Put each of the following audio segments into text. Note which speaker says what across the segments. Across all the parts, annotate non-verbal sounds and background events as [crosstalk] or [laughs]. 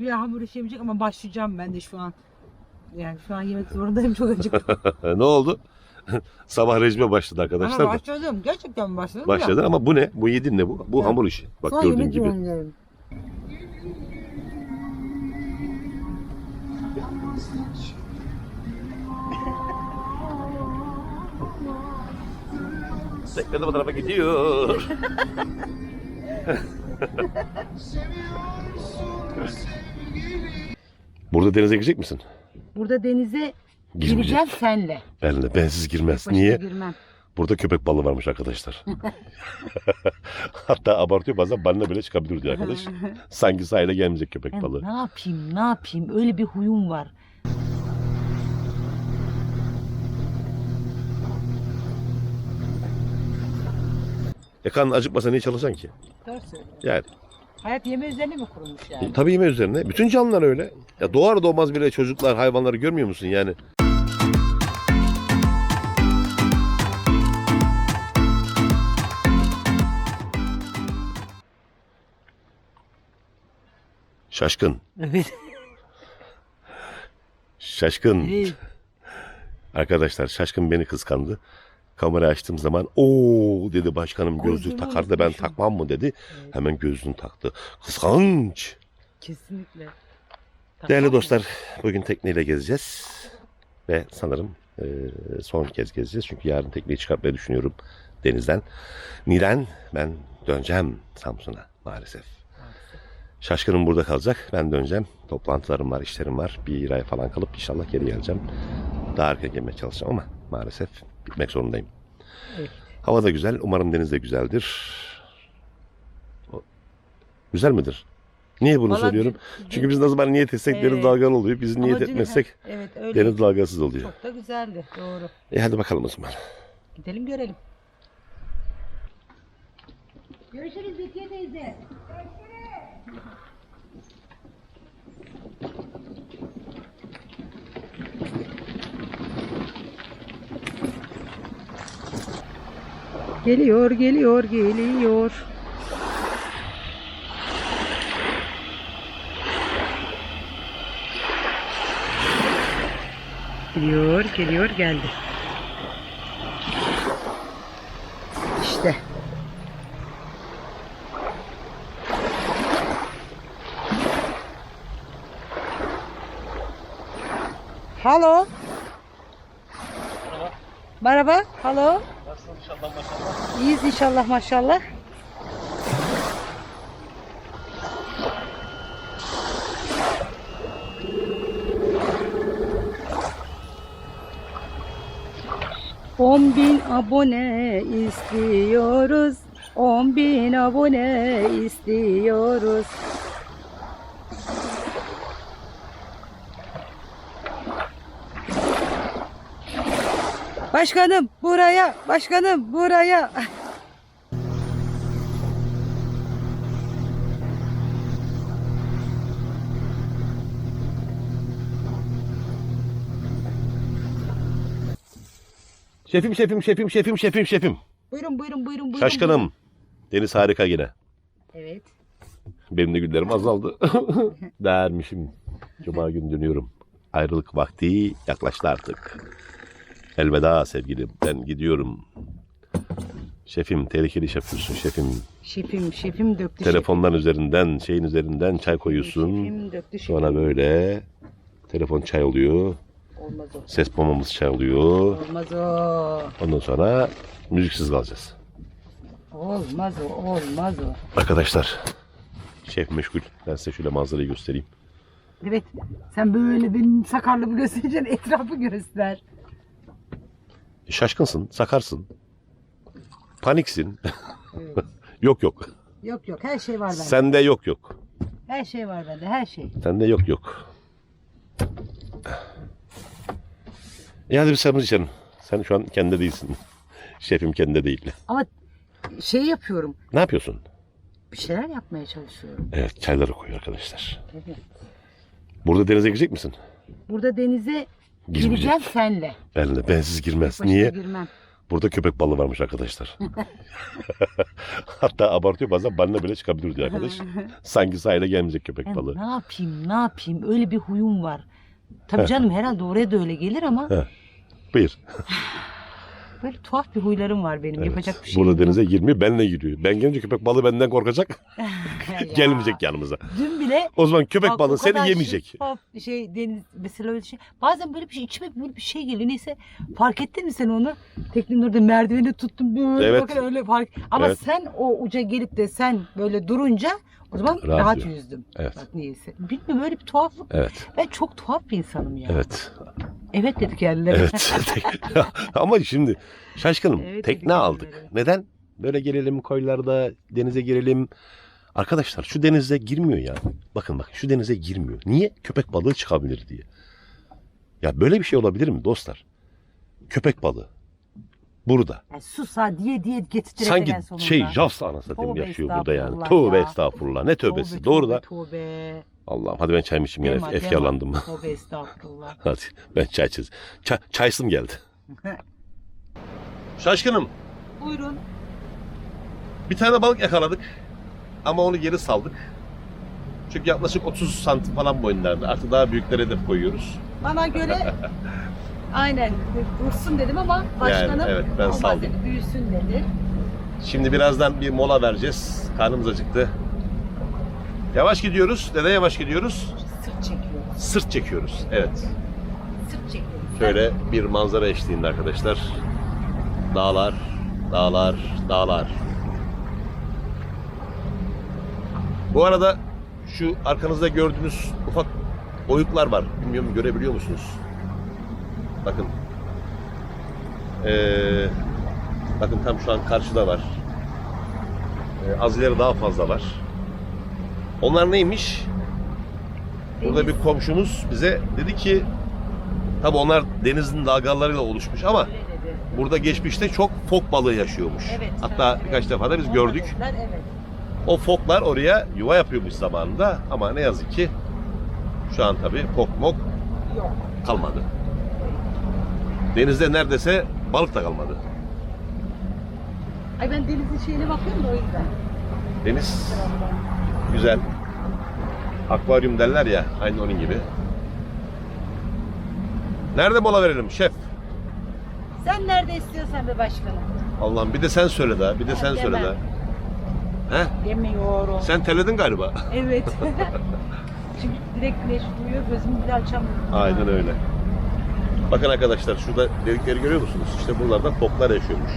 Speaker 1: Güya hamur işi yemeyecek ama başlayacağım ben de şu an. Yani şu an yemek zorundayım çok acıktım. [laughs]
Speaker 2: ne oldu? [laughs] Sabah rejime başladı arkadaşlar
Speaker 1: ama
Speaker 2: da.
Speaker 1: başladım. Gerçekten başladım.
Speaker 2: Başladın ama bu ne? Bu yedin ne bu? Bu
Speaker 1: Evet.
Speaker 2: hamur işi. Bak
Speaker 1: Sonra
Speaker 2: gördüğün gibi.
Speaker 1: zorundayım.
Speaker 2: Tekne de bu tarafa gidiyor. [laughs] Burada denize girecek misin?
Speaker 1: Burada denize
Speaker 2: Girmeyecek.
Speaker 1: gireceğim senle.
Speaker 2: Benle. Bensiz girmez.
Speaker 1: Başka
Speaker 2: Niye?
Speaker 1: girmem.
Speaker 2: Burada köpek balığı varmış arkadaşlar. [laughs] Hatta abartıyor bazen balina bile çıkabilir diyor arkadaş. [laughs] Sanki sahile gelmeyecek köpek balığı.
Speaker 1: ne yapayım ne yapayım öyle bir huyum var.
Speaker 2: E karnın acıkmasa niye çalışacaksın ki?
Speaker 1: Doğru söylüyorsun.
Speaker 2: Yani.
Speaker 1: Hayat yeme üzerine mi kurulmuş yani?
Speaker 2: E, tabii yeme üzerine. Bütün canlılar öyle. Ya doğar doğmaz bile çocuklar hayvanları görmüyor musun yani? Şaşkın.
Speaker 1: Evet.
Speaker 2: Şaşkın.
Speaker 1: Evet.
Speaker 2: Arkadaşlar şaşkın beni kıskandı. Kamera açtığım zaman o dedi başkanım gözlük takar da ben takmam mı dedi. Hemen gözlüğünü taktı. Kıskanç.
Speaker 1: Kesinlikle.
Speaker 2: Değerli dostlar bugün tekneyle gezeceğiz. Ve sanırım e, son kez gezeceğiz. Çünkü yarın tekneyi çıkartmayı düşünüyorum denizden. Niren ben döneceğim Samsun'a maalesef. Şaşkınım burada kalacak. Ben döneceğim. Toplantılarım var, işlerim var. Bir ay falan kalıp inşallah geri geleceğim. Daha erken gelmeye çalışacağım ama maalesef gitmek zorundayım.
Speaker 1: Evet.
Speaker 2: Hava da güzel. Umarım deniz de güzeldir. Güzel midir? Niye bunu
Speaker 1: Vallahi
Speaker 2: söylüyorum? Çünkü biz ne zaman niyet etsek deniz
Speaker 1: Evet.
Speaker 2: dalgalı oluyor. Biz niyet
Speaker 1: Ama dün-
Speaker 2: etmezsek
Speaker 1: Evet öyle.
Speaker 2: deniz dalgasız oluyor.
Speaker 1: Çok da güzeldi. Doğru.
Speaker 2: E hadi bakalım o zaman.
Speaker 1: Gidelim görelim.
Speaker 3: Görüşürüz Zekiye teyze.
Speaker 1: Geliyor, geliyor, geliyor. Geliyor, geliyor, geldi. İşte. Halo. Merhaba. Halo. İyiyiz inşallah maşallah. On bin abone istiyoruz. On bin abone istiyoruz. Başkanım buraya, başkanım buraya.
Speaker 2: Şefim, şefim, şefim, şefim, şefim, şefim.
Speaker 1: Buyurun buyurun buyurun buyurun.
Speaker 2: Şaşkınım. Deniz harika yine.
Speaker 1: Evet.
Speaker 2: Benim de günlerim azaldı. [laughs] Dermişim. Cuma günü dönüyorum. Ayrılık vakti yaklaştı artık. Elveda sevgilim. Ben gidiyorum. Şefim tehlikeli iş yapıyorsun şefim.
Speaker 1: Şefim şefim döktü.
Speaker 2: Telefonların üzerinden, şeyin üzerinden çay koyuyorsun.
Speaker 1: Şefim döktü şefim.
Speaker 2: Sonra böyle telefon çay oluyor.
Speaker 1: Olmaz o.
Speaker 2: Ses bombamız çay oluyor.
Speaker 1: Olmaz o.
Speaker 2: Ondan sonra müziksiz kalacağız.
Speaker 1: Olmaz o. Olmaz o.
Speaker 2: Arkadaşlar şef meşgul. Ben size şöyle manzarayı göstereyim.
Speaker 1: Evet. Sen böyle benim sakarlığımı göstereceksin. Etrafı göster.
Speaker 2: Şaşkınsın, sakarsın. Paniksin.
Speaker 1: Evet. [laughs]
Speaker 2: yok yok.
Speaker 1: yok yok. Her şey var bende.
Speaker 2: Sende yok yok.
Speaker 1: Her şey var bende. Her şey.
Speaker 2: Sende yok yok. E hadi bir sarımız içelim. Sen şu an kendi değilsin. [laughs] Şefim kendi değil.
Speaker 1: Ama şey yapıyorum.
Speaker 2: Ne yapıyorsun?
Speaker 1: Bir şeyler yapmaya çalışıyorum.
Speaker 2: Evet çayları koy arkadaşlar.
Speaker 1: Evet.
Speaker 2: Burada denize girecek misin?
Speaker 1: Burada denize
Speaker 2: Girmeyecek.
Speaker 1: gireceğim senle.
Speaker 2: Benle. Bensiz girmez.
Speaker 1: Başka
Speaker 2: Niye?
Speaker 1: girmem.
Speaker 2: Burada köpek balığı varmış arkadaşlar. [laughs] Hatta abartıyor bazen balina bile çıkabilir diyor arkadaş. [laughs] Sanki sahile gelmeyecek köpek
Speaker 1: Ben
Speaker 2: balığı.
Speaker 1: ne yapayım ne yapayım öyle bir huyum var. Tabii canım herhalde oraya da öyle gelir ama
Speaker 2: Buyur. [laughs]
Speaker 1: böyle tuhaf bir huylarım var benim.
Speaker 2: Evet.
Speaker 1: Yapacak bir şey
Speaker 2: Burada
Speaker 1: yok.
Speaker 2: denize girmiyor benle giriyor. Ben gelince köpek balığı benden korkacak. [laughs] [laughs] Gelmeyecek yanımıza.
Speaker 1: Dün bile
Speaker 2: O zaman köpek
Speaker 1: Bak,
Speaker 2: balığı seni yemeyecek.
Speaker 1: şeffaf bir şey deniz mesela öyle şey. Bazen böyle bir şey içime böyle bir şey geliyor. Neyse fark ettin mi sen onu? Teknenin orada merdiveni tuttum böyle
Speaker 2: Evet.
Speaker 1: bakın öyle fark. Ama
Speaker 2: Evet.
Speaker 1: sen o uca gelip de sen böyle durunca o zaman
Speaker 2: Rahat
Speaker 1: rahat, yüzdüm.
Speaker 2: Evet.
Speaker 1: Bak niyeyse. Bilmiyorum öyle bir tuhaflık.
Speaker 2: Evet.
Speaker 1: Ben çok tuhaf bir insanım ya.
Speaker 2: Evet.
Speaker 1: Evet dedi kendileri.
Speaker 2: Evet. [laughs] [laughs] Ama şimdi şaşkınım.
Speaker 1: Evet,
Speaker 2: tekne
Speaker 1: dedik
Speaker 2: aldık.
Speaker 1: kendileri.
Speaker 2: Neden? Böyle gelelim koylarda denize girelim. Arkadaşlar şu denize girmiyor ya. Bakın bak şu denize girmiyor. Niye? Köpek balığı çıkabilir diye. Ya böyle bir şey olabilir mi dostlar? Köpek balığı. Burada.
Speaker 1: Yani sus ha diye diye getirttirecekler
Speaker 2: Sanki
Speaker 1: sonunda.
Speaker 2: şey Jaws anasını satayım
Speaker 1: Tövbe
Speaker 2: yaşıyor burada yani.
Speaker 1: estağfurullah
Speaker 2: Tövbe
Speaker 1: ya.
Speaker 2: estağfurullah. Ne tövbesi.
Speaker 1: Tövbe,
Speaker 2: Doğru da.
Speaker 1: Tövbe.
Speaker 2: Allah'ım hadi ben çayımı içeyim yine.
Speaker 1: deme.
Speaker 2: Efkarlandım.
Speaker 1: Tövbe [laughs] estağfurullah.
Speaker 2: Hadi ben çay içeceğiz. Çay, çaysım geldi. [laughs] Şaşkınım.
Speaker 1: Buyurun.
Speaker 2: Bir tane balık yakaladık. Ama onu geri saldık. Çünkü yaklaşık 30 santim falan boyunlarında. Artık daha büyüklere de koyuyoruz.
Speaker 1: Bana göre [laughs] aynen dursun dedim ama başkanım
Speaker 2: evet, ben saldım.
Speaker 1: dedi, büyüsün dedi.
Speaker 2: Şimdi birazdan bir mola vereceğiz. Karnımız acıktı. Yavaş gidiyoruz. Neden yavaş gidiyoruz?
Speaker 1: Sırt çekiyoruz.
Speaker 2: Sırt çekiyoruz. Evet.
Speaker 1: Sırt çekiyoruz.
Speaker 2: Şöyle bir manzara eşliğinde arkadaşlar. Dağlar, dağlar, dağlar. Bu arada şu arkanızda gördüğünüz ufak oyuklar var. Bilmiyorum görebiliyor musunuz? Bakın. Ee, bakın tam şu an karşıda var. Ee, az ileri daha fazla var. Onlar neymiş? Burada bir komşumuz bize dedi ki tabi onlar denizin dalgalarıyla oluşmuş ama burada geçmişte çok fok balığı yaşıyormuş.
Speaker 1: Evet.
Speaker 2: Hatta
Speaker 1: evet.
Speaker 2: birkaç defa da biz gördük.
Speaker 1: Evet.
Speaker 2: O foklar oraya yuva yapıyormuş zamanında ama ne yazık ki şu an tabi fok mok kalmadı. Denizde neredeyse balık da kalmadı.
Speaker 1: Ay ben denizin şeyine bakıyorum da o yüzden.
Speaker 2: Deniz güzel. Akvaryum derler ya aynı onun gibi. Nerede mola verelim şef?
Speaker 1: Sen nerede istiyorsan be başkanım.
Speaker 2: Allah'ım bir de sen söyle daha. Bir de sen söyle
Speaker 1: Demem.
Speaker 2: daha. He?
Speaker 1: Demiyorum.
Speaker 2: Sen terledin galiba.
Speaker 1: Evet. [laughs] [laughs] Çünkü direkt güneş vuruyor gözümü bile açamıyorum.
Speaker 2: Aynen öyle. Bakın arkadaşlar şurada delikleri görüyor musunuz? İşte buralarda foklar yaşıyormuş.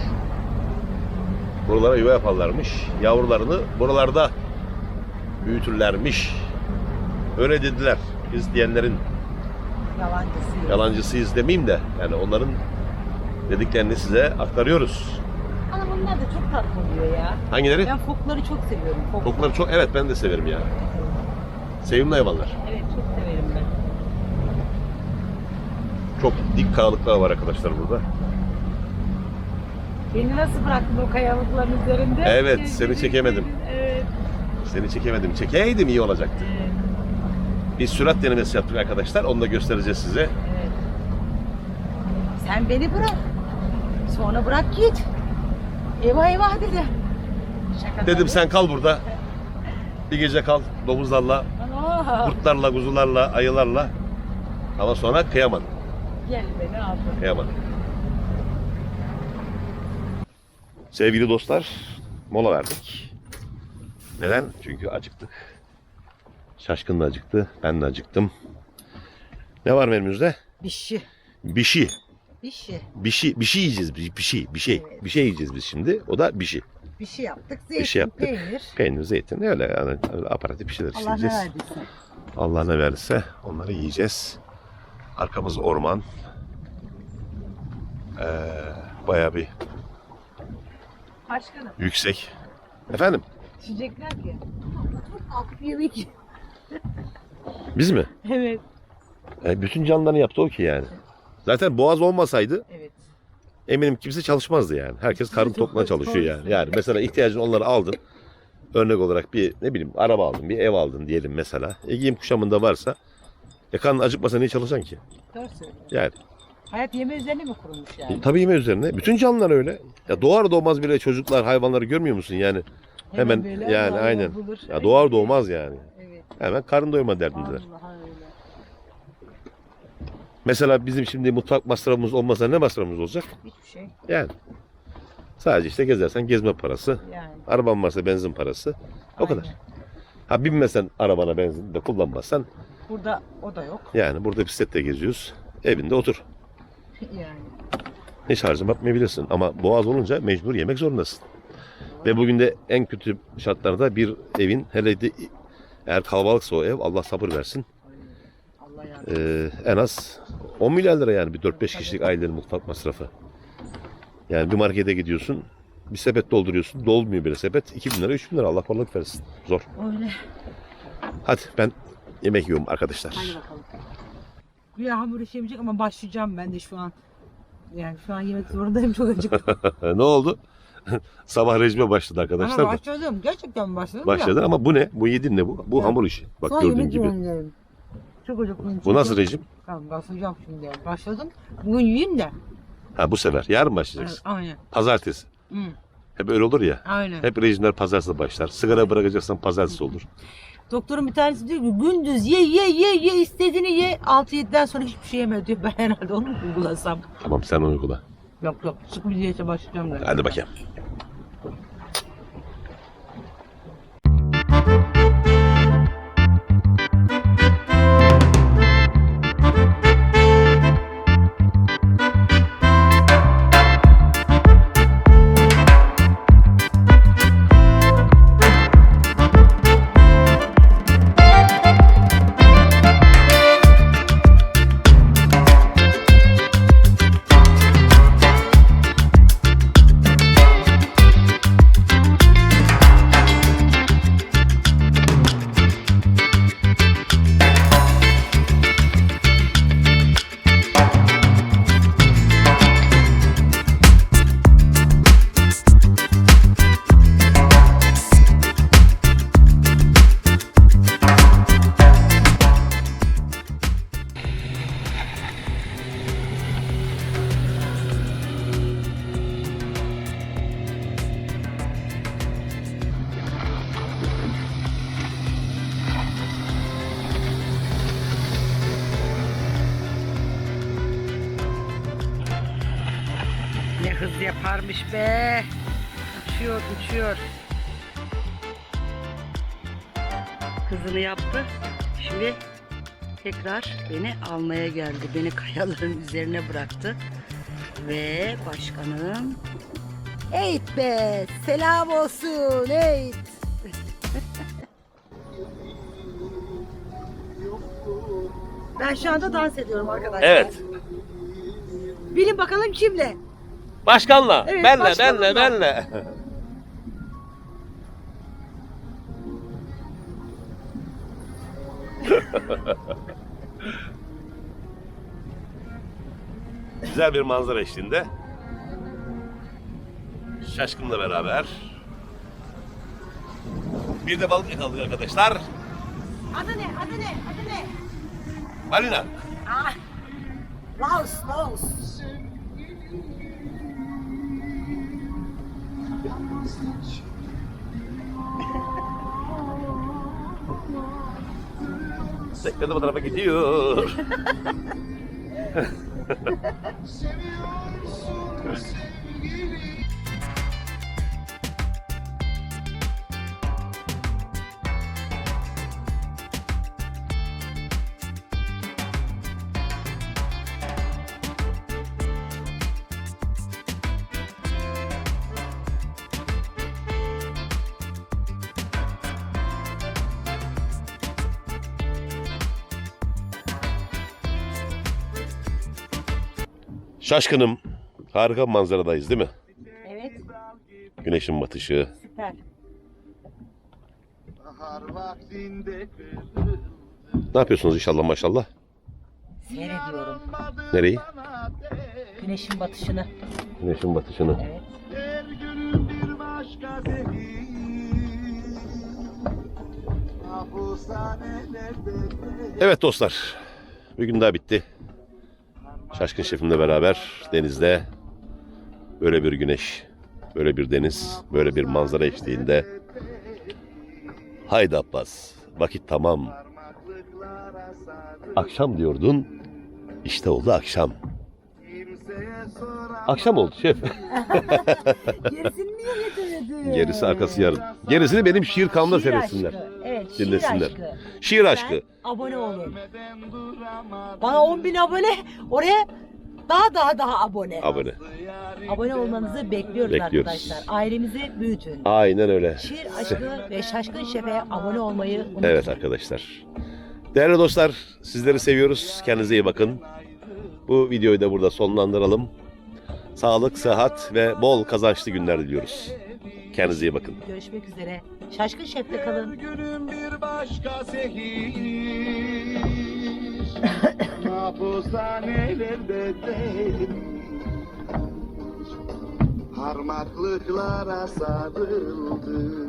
Speaker 2: Buralara yuva yaparlarmış. Yavrularını buralarda büyütürlermiş. Öyle dediler. Biz diyenlerin
Speaker 1: Yalancısı.
Speaker 2: yalancısıyız demeyeyim de yani onların dediklerini size aktarıyoruz.
Speaker 1: Ama bunlar da çok tatlı oluyor ya.
Speaker 2: Hangileri?
Speaker 1: Ben fokları çok seviyorum. Fok.
Speaker 2: Fokları çok evet ben de severim ya. Sevimli hayvanlar.
Speaker 1: Evet çok severim ben.
Speaker 2: Çok dik kayalıklar var arkadaşlar burada.
Speaker 1: Beni nasıl bıraktın o kayalıkların üzerinde?
Speaker 2: Evet,
Speaker 1: Şey,
Speaker 2: seni
Speaker 1: dedik,
Speaker 2: çekemedim.
Speaker 1: Evet.
Speaker 2: Seni çekemedim. Çekeydim iyi olacaktı.
Speaker 1: Evet.
Speaker 2: Bir sürat denemesi yaptık arkadaşlar. Onu da göstereceğiz size.
Speaker 1: evet. Sen beni bırak. Sonra bırak git. Eyvah eyvah dedi. Şaka
Speaker 2: Dedim
Speaker 1: tabii.
Speaker 2: sen kal burada. Bir gece kal domuzlarla,
Speaker 1: Aa,
Speaker 2: kurtlarla, kuzularla, ayılarla. Ama sonra kıyamadım.
Speaker 1: Gel beni al.
Speaker 2: Kıyamadım. Sevgili dostlar, mola verdik. Neden? Çünkü acıktık. Şaşkın da acıktı, ben de acıktım. Ne var menümüzde?
Speaker 1: Bir.
Speaker 2: Bir.
Speaker 1: Bir şey.
Speaker 2: Bir şey, bir şey yiyeceğiz. Bir, bir şey, bir şey.
Speaker 1: Evet.
Speaker 2: Bir şey yiyeceğiz biz şimdi. O da bir şey.
Speaker 1: Bir şey yaptık. Zeytin,
Speaker 2: şey yaptık.
Speaker 1: peynir.
Speaker 2: Peynir, zeytin öyle yani öyle aparatif bir şeyler
Speaker 1: Allah ne
Speaker 2: isteyeceğiz.
Speaker 1: verdiyse.
Speaker 2: Allah ne verirse onları yiyeceğiz. Arkamız orman. Ee, bayağı bir
Speaker 1: Başkanım.
Speaker 2: yüksek. Efendim?
Speaker 1: Diyecekler ki. Çok kalkıp yemek. [laughs]
Speaker 2: Biz mi?
Speaker 1: Evet.
Speaker 2: E, bütün canlarını yaptı o ki yani. Zaten boğaz olmasaydı
Speaker 1: Evet.
Speaker 2: eminim kimse çalışmazdı yani. Herkes karın tokluğuna çalışıyor yani. Yani mesela ihtiyacın onları aldın. Örnek olarak bir ne bileyim araba aldın, bir ev aldın diyelim mesela. E, giyim kuşamında varsa e karnın acıkmasa niye çalışacaksın ki?
Speaker 1: Doğru söylüyorsun.
Speaker 2: Yani
Speaker 1: Hayat yeme üzerine mi kurulmuş yani?
Speaker 2: Tabii yeme üzerine. Bütün canlılar öyle. Ya doğar doğmaz bile çocuklar hayvanları görmüyor musun yani? Hemen,
Speaker 1: böyle
Speaker 2: yani
Speaker 1: Allah
Speaker 2: aynen.
Speaker 1: bulur.
Speaker 2: Ya doğar doğmaz yani.
Speaker 1: Evet.
Speaker 2: Hemen karın doyma derdindeler.
Speaker 1: Öyle.
Speaker 2: Mesela bizim şimdi mutfak masrafımız olmasa ne masrafımız olacak?
Speaker 1: Hiçbir şey.
Speaker 2: Yani. Sadece işte gezersen gezme parası.
Speaker 1: Yani.
Speaker 2: Araban varsa benzin parası. O kadar.
Speaker 1: Aynen.
Speaker 2: Ha binmesen arabana benzin de kullanmazsan
Speaker 1: Burada o da yok.
Speaker 2: yani burada bisikletle geziyoruz. Evinde otur. [laughs]
Speaker 1: Yani.
Speaker 2: Hiç harcama yapmayabilirsin. Ama boğaz olunca mecbur yemek zorundasın. Ve bugün de en kötü şartlarda bir evin hele de eğer kalabalıksa o ev Allah sabır versin.
Speaker 1: Allah yardım.
Speaker 2: Ee, en az 10 milyar lira yani bir 4-5 kişilik ailenin mutfak masrafı. Yani bir markete gidiyorsun bir sepet dolduruyorsun. Dolmuyor bile sepet. 2000 lira 3000 lira Allah kolaylık versin. Zor.
Speaker 1: Öyle.
Speaker 2: Hadi ben yemek yiyorum arkadaşlar.
Speaker 1: Hadi bakalım. Bir hamur işi yemeyecek ama başlayacağım ben de şu an. Yani şu an yemek zorundayım çok acıktım. [laughs]
Speaker 2: ne oldu? [laughs] Sabah rejime başladı arkadaşlar
Speaker 1: ama
Speaker 2: da.
Speaker 1: başladım. Gerçekten başladım.
Speaker 2: Başladı ama bu ne? Bu yedin ne bu? Bu
Speaker 1: Evet.
Speaker 2: hamur işi. Bak
Speaker 1: Son
Speaker 2: gördüğün gibi.
Speaker 1: Çok acıktım.
Speaker 2: Bu nasıl rejim?
Speaker 1: Tamam başlayacağım şimdi. Başladım. Bugün yiyeyim de.
Speaker 2: Ha bu sefer. Yarın başlayacaksın.
Speaker 1: Aynen.
Speaker 2: Pazartesi.
Speaker 1: Hı.
Speaker 2: Hep öyle olur ya.
Speaker 1: Aynen.
Speaker 2: Hep rejimler pazartesi başlar. Sigara bırakacaksan pazartesi olur.
Speaker 1: Doktorun bir tanesi diyor ki gündüz ye ye ye ye istediğini ye. 6-7'den sonra hiçbir şey yeme diyor. [laughs] Ben herhalde onu mu uygulasam?
Speaker 2: Tamam sen uygula.
Speaker 1: Yok yok sık bir diyete başlayacağım da.
Speaker 2: Hadi bakayım.
Speaker 1: Yaparmış be. Uçuyor uçuyor. Hızını yaptı. Şimdi tekrar beni almaya geldi. Beni kayaların üzerine bıraktı. Ve başkanım Eğit be selam olsun Eğit. ben şu anda dans ediyorum arkadaşlar.
Speaker 2: Evet.
Speaker 1: Bilin bakalım kimle?
Speaker 2: Başkanla.
Speaker 1: Evet,
Speaker 2: benle,
Speaker 1: başkanımla.
Speaker 2: benle, benle. [laughs] Güzel bir manzara eşliğinde. Şaşkınla beraber. Bir de balık yakaladık arkadaşlar.
Speaker 1: Adı ne? Adı ne? Adı ne?
Speaker 2: Balina.
Speaker 1: Ah. Laos, Laos.
Speaker 2: Tekne de bu tarafa gidiyor. [laughs] Şaşkınım. Harika manzaradayız değil mi?
Speaker 1: Evet,
Speaker 2: Güneşin batışı.
Speaker 1: süper.
Speaker 2: Ne yapıyorsunuz inşallah maşallah?
Speaker 1: Seyrediyorum.
Speaker 2: Nereyi?
Speaker 1: Güneşin batışını.
Speaker 2: Güneşin batışını.
Speaker 1: Evet.
Speaker 2: Evet dostlar. Bir gün daha bitti. Şaşkın şefimle beraber denizde böyle bir güneş, böyle bir deniz, böyle bir manzara eşliğinde. Haydi Abbas, vakit tamam. Akşam diyordun, işte oldu akşam. Akşam oldu şef. [laughs]
Speaker 1: Gerisini niye?
Speaker 2: Gerisi arkası yarın. Gerisini benim şiir kamda
Speaker 1: Şiir
Speaker 2: seyretsinler.
Speaker 1: aşkı. Evet,
Speaker 2: Dinlesinler.
Speaker 1: şiir aşkı.
Speaker 2: Şiir aşkı.
Speaker 1: Lütfen abone olun. Bana 10 bin abone, oraya daha daha daha abone.
Speaker 2: Abone.
Speaker 1: Abone olmanızı bekliyoruz,
Speaker 2: Bekliyoruz.
Speaker 1: arkadaşlar. Ailemizi büyütün.
Speaker 2: Aynen öyle.
Speaker 1: Şiir aşkı ve şaşkın şefe abone olmayı unutmayın.
Speaker 2: Evet arkadaşlar. Değerli dostlar sizleri seviyoruz. Kendinize iyi bakın. Bu videoyu da burada sonlandıralım. Sağlık, sıhhat ve bol kazançlı günler diliyoruz. Kendinize iyi bakın.
Speaker 1: Görüşmek üzere. Şaşkın şefte kalın.
Speaker 4: Günün bir başka zehir [laughs] Mahpushanelerde değil Parmaklıklara sarıldı